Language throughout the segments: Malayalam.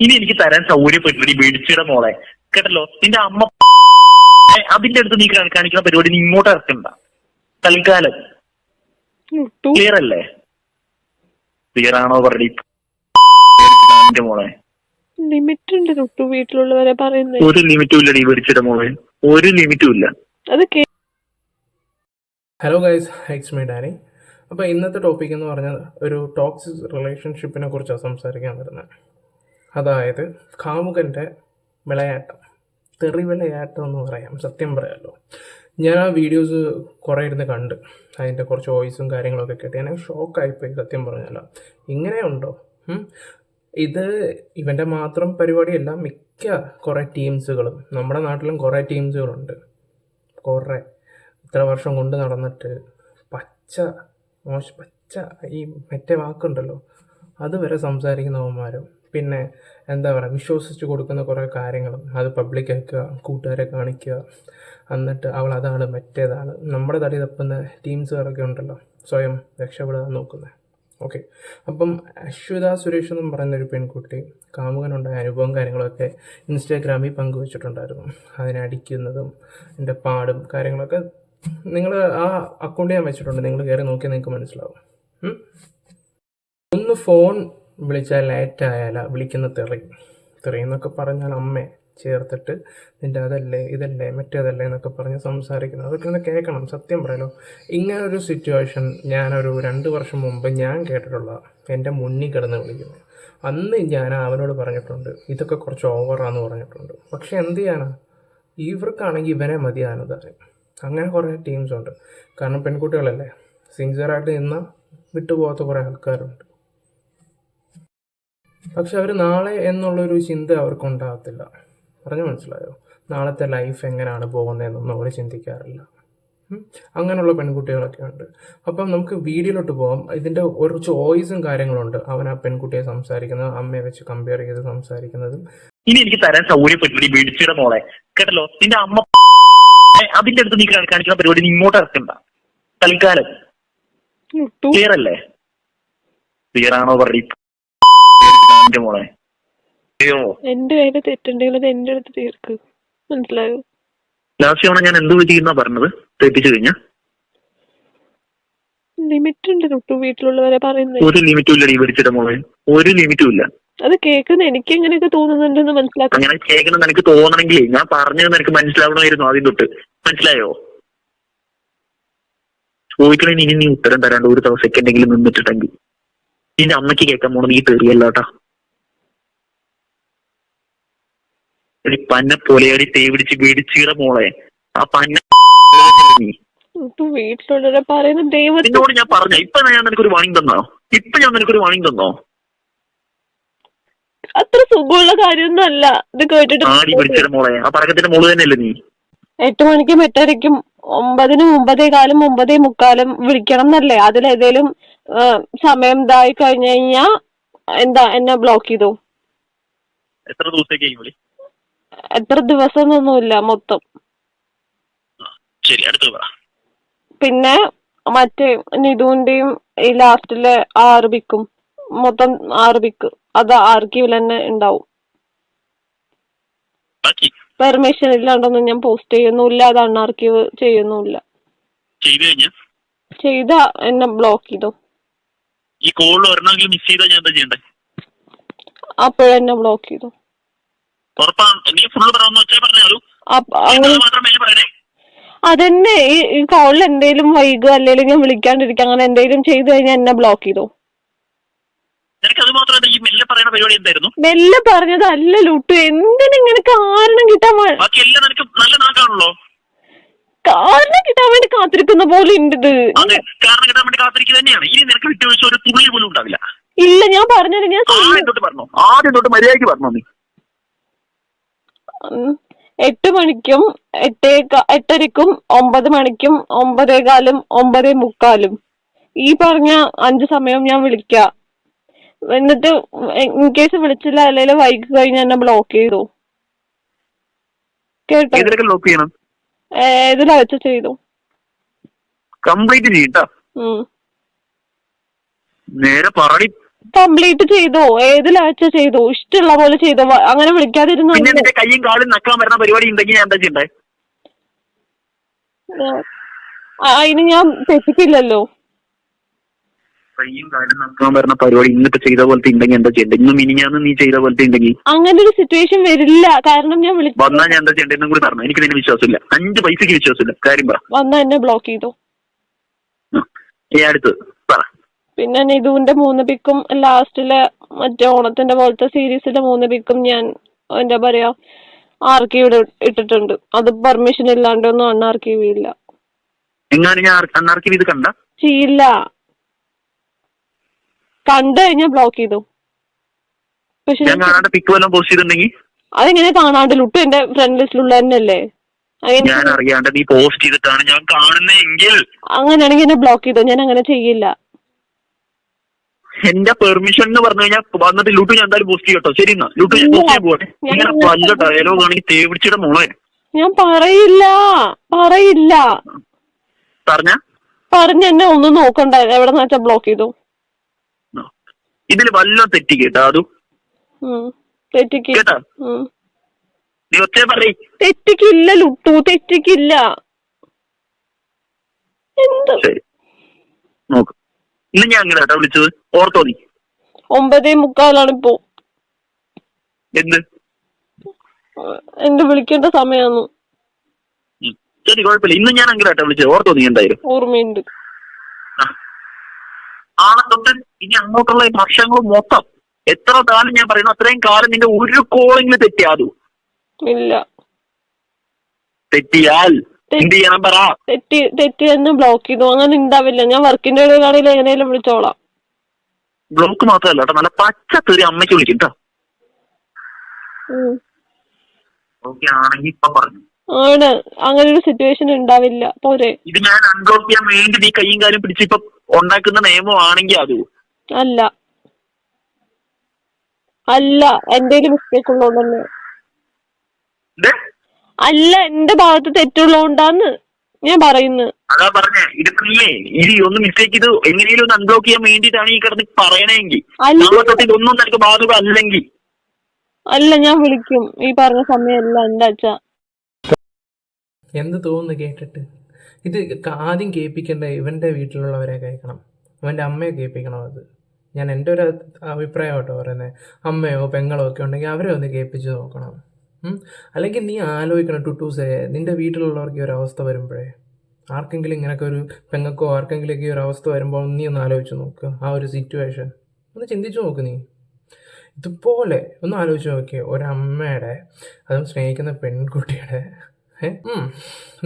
ഇനി എനിക്ക് തരാൻ സൗകര്യപ്പെട്ടു നീ മേടിച്ചിട മോളെ. കേട്ടല്ലോ? നിന്റെ അമ്മ അതിന്റെ അടുത്ത് നീ കാണി- കാണിക്കുന്ന പരിപാടി നീ ഇങ്ങോട്ട് ഇറക്കണ്ട. തൽക്കാലം. ക്ലിയർ അല്ലേ? ക്ലിയർ ആണോ പറയടി മോളെ. ലിമിറ്റ് ഉണ്ട് തൊട്ടു വീട്ടിലുള്ളവരെ പറയുന്നത് ഒരു ലിമിറ്റും ഇല്ലടി മേടിച്ചിട മോളെ. ഒരു ലിമിറ്റും ഇല്ല. അത് hello guys it's my Danny അപ്പോൾ ഇന്നത്തെ ടോപ്പിക് എന്ന് പറഞ്ഞാൽ ഒരു ടോക്സിക് റിലേഷൻഷിപ്പിനെ കുറിച്ചാണ് സംസാരിക്കാൻ വരുന്നത്. അതായത് കാമുകന്റെ വിളയാട്ടം തെറി വിളയാട്ടം എന്ന് പറയാം. സത്യം പറയാമല്ലോ ഞാൻ ആ വീഡിയോസ് കുറേ ഇരുന്ന് കണ്ട് അതിന്റെ കുറച്ച് വോയിസും കാര്യങ്ങളൊക്കെ കേട്ട് ഞാൻ ഷോക്കായിപ്പോയി സത്യം പറഞ്ഞല്ലോ ഇങ്ങനെയുണ്ടോ ഇത് ഇവന്റെ മാത്രം പരിപാടിയല്ല മിക്ക കുറേ ടീംസുകളും നമ്മുടെ നാട്ടിലും കുറേ ടീംസുകളുണ്ട് കുറേ. ഇത്ര വർഷം കൊണ്ട് നടന്നിട്ട് പച്ച മോശ പച്ച ഈ മറ്റേ വാക്കുണ്ടല്ലോ അതുവരെ സംസാരിക്കുന്നവന്മാരും പിന്നെ എന്താ പറയുക വിശ്വസിച്ച് കൊടുക്കുന്ന കുറേ കാര്യങ്ങളും അത് പബ്ലിക് ആക്കുക കൂട്ടുകാരെ കാണിക്കുക. എന്നിട്ട് അവൾ അതാണ് മറ്റേതാണ്. നമ്മുടെ തടി തപ്പുന്ന ടീംസുകാരൊക്കെ ഉണ്ടല്ലോ സ്വയം രക്ഷപ്പെടാൻ നോക്കുന്നത് ഓക്കെ അപ്പം അശ്വത സുരേഷ് എന്നും പറയുന്ന ഒരു പെൺകുട്ടി കാമുകനുണ്ടായ അനുഭവം കാര്യങ്ങളൊക്കെ ഇൻസ്റ്റാഗ്രാമിൽ പങ്കുവച്ചിട്ടുണ്ടായിരുന്നു. അതിനടിക്കുന്നതും എന്റെ പാടും കാര്യങ്ങളൊക്കെ നിങ്ങൾ ആ അക്കൗണ്ട് ഞാൻ വെച്ചിട്ടുണ്ട്. നിങ്ങൾ കയറി നോക്കിയാൽ നിങ്ങൾക്ക് മനസ്സിലാവും. ഒന്ന് ഫോൺ വിളിച്ചാൽ ലേറ്റ് ആയാല വിളിക്കുന്ന തെറി. തെറി എന്നൊക്കെ പറഞ്ഞാൽ അമ്മേ ചേർത്തിട്ട് നിന്റെ അതല്ലേ ഇതല്ലേ മറ്റേതല്ലേ എന്നൊക്കെ പറഞ്ഞ് സംസാരിക്കുന്നത്. അതൊക്കെ ഒന്ന് കേൾക്കണം സത്യം പറയാലോ. ഇങ്ങനൊരു സിറ്റുവേഷൻ ഞാനൊരു രണ്ട് വർഷം മുമ്പ് ഞാൻ കേട്ടിട്ടുള്ള എന്റെ മുന്നിൽ കിടന്ന് വിളിക്കുന്നത് അന്ന് ഞാൻ അവനോട് പറഞ്ഞിട്ടുണ്ട് ഇതൊക്കെ കുറച്ച് ഓവറാന്ന് പറഞ്ഞിട്ടുണ്ട്. പക്ഷെ എന്ത് ചെയ്യാനാ? ഇവർക്കാണെങ്കിൽ ഇവനെ മതി ആനന്ദാരം അങ്ങനെ കുറേ ടീംസ് ഉണ്ട്. കാരണം പെൺകുട്ടികളല്ലേ സിൻസിയറായിട്ട് നിന്ന് വിട്ടുപോകാത്ത കുറേ ആൾക്കാരുണ്ട്. പക്ഷെ അവർ നാളെ എന്നുള്ളൊരു ചിന്ത അവർക്കുണ്ടാകത്തില്ല. പറഞ്ഞു മനസ്സിലായോ? നാളത്തെ ലൈഫ് എങ്ങനെയാണ് പോകുന്നതെന്നൊന്നും അവർ ചിന്തിക്കാറില്ല. അങ്ങനെയുള്ള പെൺകുട്ടികളൊക്കെ ഉണ്ട്. അപ്പം നമുക്ക് വീഡിയോയിലോട്ട് പോകാം ഇതിന്റെ ഒരു ചോയ്സും കാര്യങ്ങളുണ്ട്. അവൻ ആ പെൺകുട്ടിയെ സംസാരിക്കുന്നത് അമ്മയെ വെച്ച് കമ്പയർ ചെയ്ത് സംസാരിക്കുന്നതും. ഇനി എനിക്ക് തരാൻ സൗകര്യപ്പെട്ടില്ല ഈ വെടിച്ചിട മോളെ. കേട്ടല്ലോ? നിന്റെ അമ്മ അതിന്റെ അടുത്ത് നീ കാണി- കാണിക്കുന്ന പരിപാടി നീ ഇങ്ങോട്ട് ഇറക്കണ്ട. തൽക്കാലം. ക്ലിയർ അല്ലേ? ക്ലിയർ ആണോ പറയടി എന്റെ മോളെ. എന്റെ കയ്യിൽ തെറ്റുണ്ടെങ്കിൽ അത് എന്റെ അടുത്ത് തീർക്ക്. മനസ്സിലായോ? ലാസ്റ്റ് തവണ ഞാൻ എന്ത് ചെയ്യുന്ന പറഞ്ഞത്? തെറ്റിച്ചു കഴിഞ്ഞ? ലിമിറ്റ് ഉണ്ട് നുട്ടു വീട്ടിലുള്ളവരെ പറയുന്നത് ഒരു ലിമിറ്റും ഈ വെടിച്ചിട മോളെ. ഒരു ലിമിറ്റും ഇല്ല അത് കേൾക്കുന്ന എനിക്ക് എങ്ങനെയൊക്കെ തോന്നുന്നുണ്ടെന്ന് മനസ്സിലാക്കാം അങ്ങനെ കേൾക്കണം നിനക്ക് തോന്നണമെങ്കിൽ ഞാൻ പറഞ്ഞത് നിനക്ക് മനസ്സിലാവണമായിരുന്നു ആദ്യം തൊട്ട്. മനസ്സിലായോ? ചോദിക്കണേന് ഇനി നീ ഉത്തരം തരാണ്ട് ഒരു സെക്കൻഡെങ്കിലും നിന്നിട്ടുണ്ടെങ്കിൽ. നിന്റെ അമ്മയ്ക്ക് കേൾക്കാൻ പോണത് ഈ തെറിയല്ലാട്ടാ. പന്ന പൊലയാടി തേ പിടിച്ച് വെടിച്ചീട മോളെ. ആ പന്ന പറയുന്ന ദൈവത്തിന് നിന്നോട് ഞാൻ പറഞ്ഞ? ഇപ്പൊ ഞാൻ നിനക്കൊരു വാണിംഗ് തന്നോ? ഇപ്പൊ ഞാൻ നിനക്കൊരു വാണിംഗ് തന്നോ? അത്ര സുഖമുള്ള കാര്യമൊന്നും അല്ല. ഇത് കേട്ടിട്ട് ആടി മോളെ. ആ പറക്കത്തിന്റെ മോൾ തന്നെയല്ലേ നീ? എട്ട് മണിക്കും എട്ടരയ്ക്കും ഒമ്പതിന് ഒമ്പതേ കാലം ഒമ്പതേ മുക്കാലും വിളിക്കണം എന്നല്ലേ? അതിലേതേലും സമയം ഇതായി കഴിഞ്ഞു കഴിഞ്ഞാ എന്താ എന്നെ ബ്ലോക്ക് ചെയ്തു? എത്ര ദിവസത്തേക്ക് വിളി? എത്ര ദിവസം എന്നൊന്നുമില്ല മൊത്തം. ശരി പറ. പിന്നെ മറ്റേ നിതുവിന്റെയും ഈ ലാസ്റ്റിലെ ആറ് ബിക്കും മൊത്തം ആറ് ബിക്ക് അത് ആർക്കീവിൽ തന്നെ ഉണ്ടാവും? ബാക്കി. പെർമിഷൻ ഇല്ലാണ്ടൊന്നും ഞാൻ പോസ്റ്റ് ചെയ്യുന്നില്ല അത് അണ്ണാർക്കീവ് ചെയ്യുന്നില്ല ചെയ്തു ചെയ്ത എന്നെ ബ്ലോക്ക് ചെയ്തു? ഈ കോളിൽ ഒരെണ്ണമെങ്കിലും മിസ് ചെയ്താൽ ഞാൻ എന്താ ചെയ്യണ്ടേ? അപ്പോഴെന്നെ ബ്ലോക്ക് ചെയ്തു? നീ ഫുള്ള് മാത്രമേ പറയണേ? അതന്നെ ഈ ഈ കോളിൽ എന്തേലും വൈകുക അല്ലെങ്കിൽ ഞാൻ വിളിക്കാണ്ടിരിക്കുക അങ്ങനെ എന്തേലും ചെയ്തു കഴിഞ്ഞാൽ എന്നെ ബ്ലോക്ക് ചെയ്തു? നിനക്ക് അത് മാത്രമല്ല ഈ മെല്ലെ പറയുന്ന പരിപാടി എന്തായിരുന്നു? മെല്ലെ പറഞ്ഞതല്ല ലുട്ടു എന്തിനിങ്ങനെ കാരണം കിട്ടാൻ വേ- ബാക്കി എല്ലാം നിനക്ക് നല്ല നാക്കാണല്ലോ. കാരണം കിട്ടാൻ വേണ്ടി കാത്തിരിക്കുന്ന പോലെ ഉണ്ട് ഇത് അത് കാരണം കിട്ടാൻ വേണ്ടി കാത്തിരിക്കുക തന്നെയാണ്. ഇനി നിനക്ക് വിട്ടുവീഴ്ച ഒരു തുള്ളി പോലും ഉണ്ടാവില്ല. ഇല്ല ഞാൻ പറഞ്ഞത് ഞാൻ ആദ്യം തൊട്ട് പറഞ്ഞോ. ആദ്യം തൊട്ട് മര്യാദയ്ക്ക് പറഞ്ഞോ നീ. എട്ട് മണിക്കും എട്ടേ എട്ടരക്കും ഒമ്പത് മണിക്കും ഒമ്പതേകാലും ഒമ്പതേ മുക്കാലും. ഈ പറഞ്ഞ അഞ്ച് സമയം ഞാൻ വിളിക്കാം. എന്നിട്ട് ഇൻ കേസ് വിളിച്ചില്ല അല്ലെങ്കിൽ വൈകി കഴിഞ്ഞാൽ എന്നെ ബ്ലോക്ക് ചെയ്തു? കേട്ടോ? ചെയ്യണം? ഏതിലാ വെച്ച് ചെയ്തു? കംപ്ലീറ്റ് ചെയ്യട്ടോ നേരെ പറടി. കംപ്ലീറ്റ് ചെയ്തോ. ലാച്ച ചെയ്തോ? ഇഷ്ടമുള്ള പോലെ ചെയ്തോ. അങ്ങനെ വിളിക്കാതിരുന്നു പിന്നെ നിന്റെ കൈയും കാലും നക്കാൻ വരുന്ന പരിപാടി ഉണ്ടെങ്കിൽ ഞാൻ എന്താ ചെയ്യണ്ടേ? അതിന് ഞാൻ തെറ്റിക്കില്ലല്ലോ. കാലും നക്കാൻ വരുന്ന പരിപാടി ചെയ്ത പോലത്തെ ഉണ്ടെങ്കിൽ എന്താ ചെയ്യണ്ടേ? ഇന്ന് മിനിഞ്ഞാന്ന് നീ ചെയ്ത പോലത്തെ ഉണ്ടെങ്കിൽ അങ്ങനെ ഒരു സിറ്റുവേഷൻ വരില്ല. കാരണം ഞാൻ വിളിച്ചു വന്നാ ഞാൻ എന്താ ചെയ്യേണ്ടതെന്നും കൂടി പറഞ്ഞു. എനിക്ക് നിന്നെ വിശ്വാസമില്ല. അഞ്ച് പൈസക്ക് വിശ്വാസമില്ല. കാര്യം പറ. വന്നാ എന്നെ ബ്ലോക്ക് ചെയ്തു. ഈ അടുത്ത് പിന്നെ നിധുവിന്റെ മൂന്ന് പിക്കും ലാസ്റ്റിലെ മറ്റേ ഓണത്തിന്റെ പോലത്തെ സീരീസിലെ മൂന്ന് പിക്കും ഞാൻ എന്താ പറയാ ആർക്കീവ് ഇട്ടിട്ടുണ്ട്. അത് പെർമിഷൻ ഇല്ലാണ്ടൊന്നും അണ്ണാർക്കീവ് ഇല്ല. അന്നാർക്കും ഇത് കണ്ട? ചെയ്യില്ല കണ്ടു കഴിഞ്ഞാൽ ബ്ലോക്ക് ചെയ്തു. പക്ഷെ അതെങ്ങനെ കാണാണ്ട് ലുട്ടു എന്റെ ഫ്രണ്ട് ലിസ്റ്റിലുള്ള തന്നെയല്ലേ? ഞാൻ അറിയാണ്ട് നീ പോസ്റ്റ് ചെയ്തിട്ടാണ് ഞാൻ കാണുന്നെങ്കിൽ അങ്ങനെയാണെങ്കിൽ എന്നെ ബ്ലോക്ക് ചെയ്തോ? ഞാൻ അങ്ങനെ ചെയ്യില്ല. എന്റെ പെർമിഷൻ എന്ന് പറഞ്ഞു കഴിഞ്ഞാൽ വന്നിട്ട് ലൂട്ടു ഞാൻ എന്തായാലും പോസ്റ്റ് ചെയ്യട്ടോ. ശരി എന്നാ. ലൂട്ടു ഞാൻ പോസ്റ്റ് പോട്ടെ ഇങ്ങനെ വല്ല ഡയലോഗ് ആണെങ്കിൽ തേവിടിച്ചിട്ട് മോളെ. ഞാൻ പറയില്ല. പറയില്ല. പറഞ്ഞ? പറഞ്ഞ എന്നെ ഒന്നും നോക്കണ്ട. എവിടെ വെച്ചാ ബ്ലോക്ക് ചെയ്തു. ഇതിൽ വല്ല തെറ്റി കേട്ടാ അതു? കേട്ടാ? നീ ഒറ്റ പറയ്. തെറ്റിക്കില്ല ലുട്ടു. തെറ്റിക്കില്ല. എന്ത്? ഇന്ന് ഞാൻ അങ്ങനെ കേട്ടാ വിളിച്ചത്? ഓർത്തോ നീ. ഒമ്പതേ മുക്കാലാണ് ഇപ്പോ. എന്ത്? എന്റെ വിളിക്കേണ്ട സമയാന്നു. ഉം. ശരി കുഴപ്പമില്ല. ഇന്ന് ഞാൻ അങ്ങനെ കേട്ടാ വിളിച്ചത്? ഓർത്തോ നീ എന്തായാലും. ഓർമ്മയുണ്ട്. ആളെ തൊട്ട് ഇനി അങ്ങോട്ടുള്ള ഈ വർഷങ്ങൾ മൊത്തം എത്ര കാലം ഞാൻ പറയുന്നു അത്രയും കാലം നിന്റെ ഒരു കോളിംഗിൽ തെറ്റിയാതു ഇല്ല. തെറ്റിയാൽ എന്ത് ചെയ്യണം പറ. തെറ്റി തെറ്റി തന്നെ ബ്ലോക്ക് ചെയ്തു. അങ്ങനെ ഉണ്ടാവില്ല ഞാൻ വർക്കിന്റെ ഇടയിലാണെങ്കിൽ എങ്ങനെയാലും വിളിച്ചോളാം. ബ്ലോക്ക് മാത്രമല്ല കേട്ടോ. നല്ല പച്ച തെറി അമ്മയ്ക്ക് വിളിക്കും കേട്ടോ ഉം. ഓക്കെ ആണെങ്കിൽ ഇപ്പൊ പറഞ്ഞു. ആണ്. അങ്ങനെ ഒരു സിറ്റുവേഷൻ ഉണ്ടാവില്ല പോരെ. ഇത് ഞാൻ അൺബ്ലോക്ക് ചെയ്യാൻ വേണ്ടി നീ കൈയും കാലും പിടിച്ച് ഇപ്പൊ ഉണ്ടാക്കുന്ന നിയമമാണെങ്കിൽ അത്. അല്ല. അല്ല. എന്തേലും മിസ്റ്റേക്ക് ഉള്ളതുകൊണ്ടല്ലേ അല്ല എന്റെ ഭാഗത്ത് തെറ്റുള്ളതുകൊണ്ടാന്ന് ഞാൻ പറയുന്നത് അതാ പറഞ്ഞേ ഇതിപ്പോ നീയേ ഇത് ഒന്ന് മിസ്റ്റേക്ക് ഇത് എങ്ങനെയും ഒന്ന് അൺബ്ലോക്ക് ചെയ്യാൻ വേണ്ടിട്ടാണ് ഈ കിടന്ന് പറയണമെങ്കിൽ അല്ല. നാളെ തൊട്ട് ഇതൊന്നും നിനക്ക് ബാധക അല്ലെങ്കിൽ. അല്ല ഞാൻ വിളിക്കും. ഈ പറഞ്ഞ സമയമല്ല എന്റെ അച്ഛ. എന്ത് തോന്നുന്നു കേട്ടിട്ട്? ഇത് ആദ്യം കേൾപ്പിക്കേണ്ട ഇവന്റെ വീട്ടിലുള്ളവരെ കേൾക്കണം. അവന്റെ അമ്മയെ കേൾപ്പിക്കണം അത്. ഞാൻ എന്റെ ഒരു അഭിപ്രായമാട്ടോ പറയുന്നത് അമ്മയോ പെങ്ങളോ ഒക്കെ ഉണ്ടെങ്കിൽ അവരെ ഒന്ന് കേൾപ്പിച്ച് നോക്കണം? അല്ലെങ്കിൽ നീ ആലോചിക്കണം ടുട്ടൂസേ നിന്റെ വീട്ടിലുള്ളവർക്ക് ഈ ഒരു അവസ്ഥ വരുമ്പോഴേ. ആർക്കെങ്കിലും ഇങ്ങനൊക്കെ ഒരു പെങ്ങൾക്കോ ആർക്കെങ്കിലുമൊക്കെ ഈ ഒരു അവസ്ഥ വരുമ്പോൾ നീ ഒന്ന് ആലോചിച്ച് നോക്ക് ആ ഒരു സിറ്റുവേഷൻ ഒന്ന് ചിന്തിച്ചു നോക്ക് നീ. ഇതുപോലെ ഒന്ന് ആലോചിച്ച് നോക്കിയേ. ഒരമ്മയുടെ അതും സ്നേഹിക്കുന്ന പെൺകുട്ടിയുടെ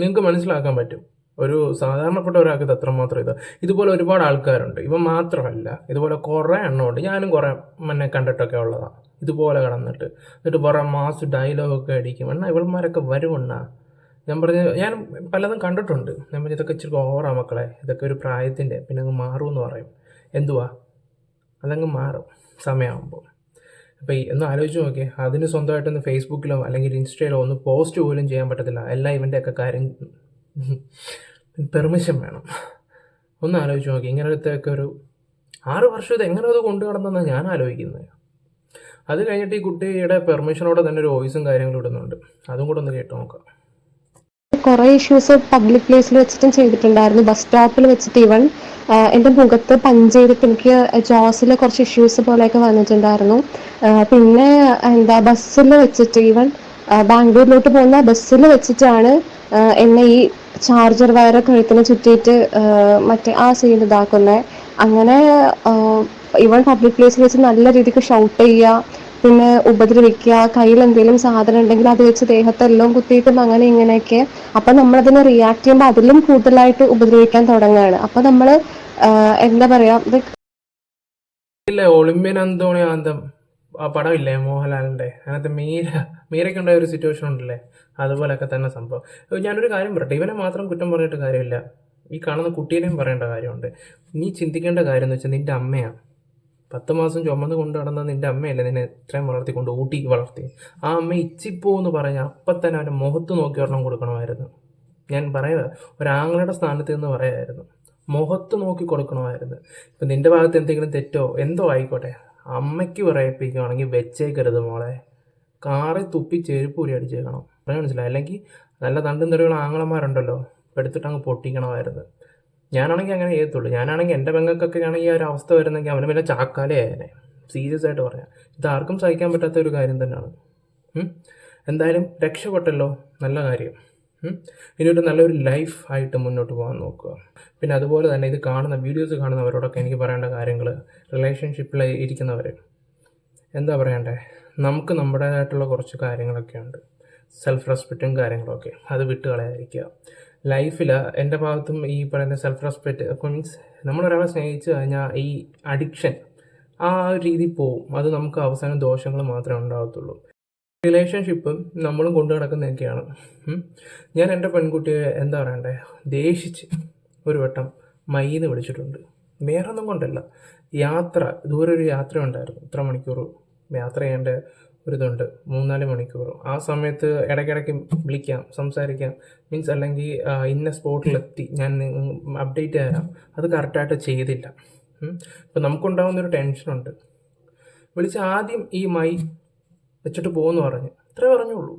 നിങ്ങൾക്ക് മനസ്സിലാക്കാൻ പറ്റും. ഒരു സാധാരണപ്പെട്ട ഒരാൾക്ക് ഇത് അത്രമാത്രം ഇത്. ഇതുപോലെ ഒരുപാട് ആൾക്കാരുണ്ട്. ഇവ മാത്രമല്ല ഇതുപോലെ കുറേ എണ്ണമുണ്ട്. ഞാനും കുറേ മുന്നേ കണ്ടിട്ടൊക്കെ ഉള്ളതാണ് ഇതുപോലെ കടന്നിട്ട്. എന്നിട്ട് വേറെ മാസ് ഡയലോഗൊക്കെ അടിക്കും. എണ്ണ ഇവൾമാരൊക്കെ വരുമെണ്ണ ഞാൻ പറഞ്ഞ ഞാൻ പലതും കണ്ടിട്ടുണ്ട്. ഞാൻ പറഞ്ഞ ഇതൊക്കെ ഇച്ചിരി ഓവറാ മക്കളെ. ഇതൊക്കെ ഒരു പ്രായത്തിന്റെ. പിന്നെ അങ്ങ് മാറുമെന്ന് പറയും. എന്തുവാ? അതങ്ങ് മാറും. സമയമാകുമ്പോൾ. അപ്പോൾ ഈ ഒന്ന് ആലോചിച്ച് നോക്കിയേ. അതിന് സ്വന്തമായിട്ടൊന്ന് ഫേസ്ബുക്കിലോ അല്ലെങ്കിൽ ഇൻസ്റ്റയിലോ ഒന്ന് പോസ്റ്റ് പോലും ചെയ്യാൻ പറ്റത്തില്ല. എല്ലാ ഇവന്റെയൊക്കെ കാര്യം പെർമിഷൻ വേണം. ഒന്ന് ആലോചിച്ച് നോക്കി ഇങ്ങനത്തെയൊക്കെ ഒരു ആറ് വർഷം ഇത് എങ്ങനെ അത് കൊണ്ടു നടന്നെന്നാണ് ഞാൻ ആലോചിക്കുന്നത്. അത് കഴിഞ്ഞിട്ട് ഈ കുട്ടിയുടെ പെർമിഷനോടെ തന്നെ ഒരു വോയിസും കാര്യങ്ങളും ഇടുന്നുണ്ട്. അതും കൂടെ ഒന്ന് കേട്ട് നോക്കാം. കുറെ ഇഷ്യൂസ് പബ്ലിക് പ്ലേസിൽ വെച്ചിട്ടും ചെയ്തിട്ടുണ്ടായിരുന്നു. ബസ് സ്റ്റോപ്പിൽ വെച്ചിട്ട് ഇവൻ എന്റെ മുഖത്ത് പഞ്ച് ചെയ്തിട്ട് എനിക്ക് ജോസിൽ കുറച്ച് ഇഷ്യൂസ് പോലെയൊക്കെ വന്നിട്ടുണ്ടായിരുന്നു. പിന്നെ എന്താ ബസ്സിൽ വെച്ചിട്ട് ഇവൻ ബാംഗ്ലൂരിലോട്ട് പോകുന്ന ബസ്സിൽ വെച്ചിട്ടാണ് എന്നെ ഈ ചാർജർ വയർ കഴുത്തിന് ചുറ്റിയിട്ട് മറ്റേ ആ സീൻ ഇതാക്കുന്നത് അങ്ങനെ ഇവൺ പബ്ലിക് പ്ലേസിൽ വെച്ച് നല്ല രീതിക്ക് ഷൗട്ട് ചെയ്യുക പിന്നെ ഉപദ്രവിക്കുക കയ്യിൽ എന്തെങ്കിലും സാധനം ഉണ്ടെങ്കിൽ അത് വെച്ച് ദേഹത്തെല്ലാം കുത്തിയിട്ടും അങ്ങനെ ഇങ്ങനെയൊക്കെ. അപ്പൊ നമ്മളതിനെ റിയാക്ട് ചെയ്യുമ്പോൾ അതിലും കൂടുതലായിട്ട് ഉപദ്രവിക്കാൻ തുടങ്ങുകയാണ്. അപ്പൊ നമ്മൾ എന്താ പറയാ ഇത് ഇല്ല ഒളിമ്പ്യൻ ആ പടമില്ലേ മോഹൻലാലിന്റെ? അതിനകത്ത് മീര മീരയ്ക്ക് ഉണ്ടായ ഒരു സിറ്റുവേഷൻ ഉണ്ടല്ലേ? അതുപോലെയൊക്കെ തന്നെ സംഭവം. ഞാനൊരു കാര്യം പറയട്ടെ ഇവനെ മാത്രം കുറ്റം പറഞ്ഞിട്ട് കാര്യമില്ല. ഈ കാണുന്ന കുട്ടീനെയും പറയേണ്ട കാര്യമുണ്ട്. നീ ചിന്തിക്കേണ്ട കാര്യം എന്ന് വെച്ചാൽ നിന്റെ അമ്മയാണ് പത്ത് മാസം ചുമന്ന് കൊണ്ട് നടന്ന നിന്റെ അമ്മയല്ലേ നിന്നെ ഇത്രയും വളർത്തിക്കൊണ്ട് ഊട്ടി വളർത്തി ആ അമ്മ ഇച്ചിപ്പോ എന്ന് പറഞ്ഞാൽ അപ്പം തന്നെ അവന്റെ മുഖത്ത് നോക്കി ഒരെണ്ണം കൊടുക്കണമായിരുന്നു. ഞാൻ പറയുക ഒരാങ്ങളുടെ സ്ഥാനത്ത് നിന്ന് പറയായിരുന്നു. മുഖത്ത് നോക്കി കൊടുക്കണമായിരുന്നു. ഇപ്പം നിന്റെ ഭാഗത്ത് എന്തെങ്കിലും തെറ്റോ എന്തോ ആയിക്കോട്ടെ. അമ്മയ്ക്ക് പറയിപ്പിക്കുകയാണെങ്കിൽ വെച്ചേക്കരുത് മോളെ. കാറി തുപ്പി ചെരുപ്പ് കൂടി അടിച്ചേക്കണം. പറയാൻ മനസ്സിലായി അല്ലെങ്കിൽ നല്ല തണ്ടും തെറിയുള്ള ആങ്ങളമാരുണ്ടല്ലോ. എടുത്തിട്ട് അങ്ങ് പൊട്ടിക്കണമായിരുന്നു. ഞാനാണെങ്കിൽ അങ്ങനെ ചെയ്യത്തുള്ളൂ. ഞാനാണെങ്കിൽ എന്റെ പെങ്ങൾക്കൊക്കെ ആണെങ്കിൽ ഈ ഒരു അവസ്ഥ വരുന്നെങ്കിൽ അവന് പിന്നെ ചാക്കാലേ ആയനെ. സീരിയസ് ആയിട്ട് പറയാം. ഇത് ആർക്കും സഹിക്കാൻ പറ്റാത്ത ഒരു കാര്യം തന്നെയാണ്. എന്തായാലും രക്ഷപ്പെട്ടല്ലോ. നല്ല കാര്യം. ഇനി ഒരു നല്ലൊരു ലൈഫ് ആയിട്ട് മുന്നോട്ട് പോകാൻ നോക്കുക. പിന്നെ അതുപോലെ തന്നെ ഇത് കാണുന്ന വീഡിയോസ് കാണുന്നവരോടൊക്കെ എനിക്ക് പറയേണ്ട കാര്യങ്ങൾ റിലേഷൻഷിപ്പിൽ ഇരിക്കുന്നവർ എന്താ പറയണ്ടേ? നമുക്ക് നമ്മുടേതായിട്ടുള്ള കുറച്ച് കാര്യങ്ങളൊക്കെ ഉണ്ട് സെൽഫ് റെസ്പെക്റ്റും കാര്യങ്ങളൊക്കെ. അത് വിട്ട് കളയാതിരിക്കുക ലൈഫിൽ എന്റെ ഭാഗത്തും ഈ പറയുന്ന സെൽഫ് റെസ്പെക്റ്റ് മീൻസ് നമ്മളൊരാളെ സ്നേഹിച്ച് കഴിഞ്ഞാൽ ഈ അഡിക്ഷൻ ആ ഒരു രീതി പോവും. അത് നമുക്ക് അവസാനം ദോഷങ്ങൾ മാത്രമേ ഉണ്ടാകത്തുള്ളൂ റിലേഷൻഷിപ്പും നമ്മളും കൊണ്ടു നടക്കുന്നതൊക്കെയാണ്. ഞാൻ എന്റെ പെൺകുട്ടിയെ എന്താ പറയണ്ടേ? ദേഷിച്ച് ഒരു വട്ടം മൈന്ന് വിളിച്ചിട്ടുണ്ട്. വേറെ ഒന്നും കൊണ്ടല്ല. യാത്ര ദൂരെ ഒരു യാത്ര ഉണ്ടായിരുന്നു ഇത്ര മണിക്കൂർ യാത്ര ചെയ്യേണ്ട ഒരിതുണ്ട് മൂന്നാൽ മണിക്കൂർ. ആ സമയത്ത് ഇടയ്ക്കിടയ്ക്ക് വിളിക്കാം സംസാരിക്കാം. മീൻസ് അല്ലെങ്കിൽ ഇന്ന സ്പോട്ടിലെത്തി. ഞാൻ അപ്ഡേറ്റ് തരാം. അത് കറക്റ്റായിട്ട് ചെയ്തില്ല. ഇപ്പം നമുക്കുണ്ടാകുന്നൊരു ടെൻഷനുണ്ട്. വിളിച്ച് ആദ്യം ഈ മൈ വെച്ചിട്ട് പോകുമെന്ന് പറഞ്ഞു. ഇത്രേ പറഞ്ഞുള്ളൂ.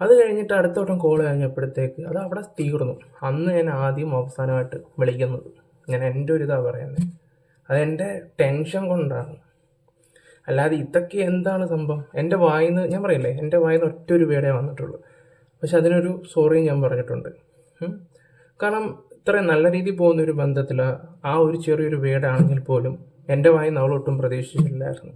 അത് കഴിഞ്ഞിട്ട് അടുത്ത വട്ടം കോൾ കഴിഞ്ഞപ്പോഴത്തേക്ക് അത് അവിടെ തീർന്നു. അന്ന് ഞാൻ ആദ്യം അവസാനമായിട്ട് വിളിക്കുന്നത്. ഞാൻ എന്റെ ഒരു ഇതാണ് പറയുന്നത് അതെന്റെ ടെൻഷൻ കൊണ്ടാണ്. അല്ലാതെ ഇതൊക്കെ എന്താണ് സംഭവം? എന്റെ വായിന്ന് ഞാൻ പറയില്ലേ എന്റെ വായിന്ന് ഒറ്റ ഒരു വേടേ വന്നിട്ടുള്ളൂ. പക്ഷെ അതിനൊരു സോറിയും ഞാൻ പറഞ്ഞിട്ടുണ്ട്. കാരണം ഇത്രയും നല്ല രീതിയിൽ പോകുന്ന ഒരു ബന്ധത്തിൽ ആ ഒരു ചെറിയൊരു വേടാണെങ്കിൽ പോലും എന്റെ വായിന്ന് അവളൊട്ടും പ്രതീക്ഷിച്ചില്ലായിരുന്നു.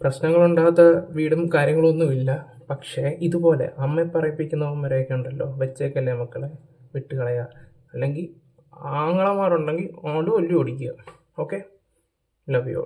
പ്രശ്നങ്ങളുണ്ടാകാത്ത വീടും കാര്യങ്ങളൊന്നുമില്ല പക്ഷേ ഇതുപോലെ അമ്മയെ പറയിപ്പിക്കുന്നവന്മാരെയൊക്കെ ഉണ്ടല്ലോ വെച്ചേക്കല്ലേ മക്കളെ വിട്ടുകളയുക അല്ലെങ്കിൽ ആങ്ങളമാരുണ്ടെങ്കിൽ ഓട് ഒല്ലി ഓടിക്കുക. ഓക്കെ? Love you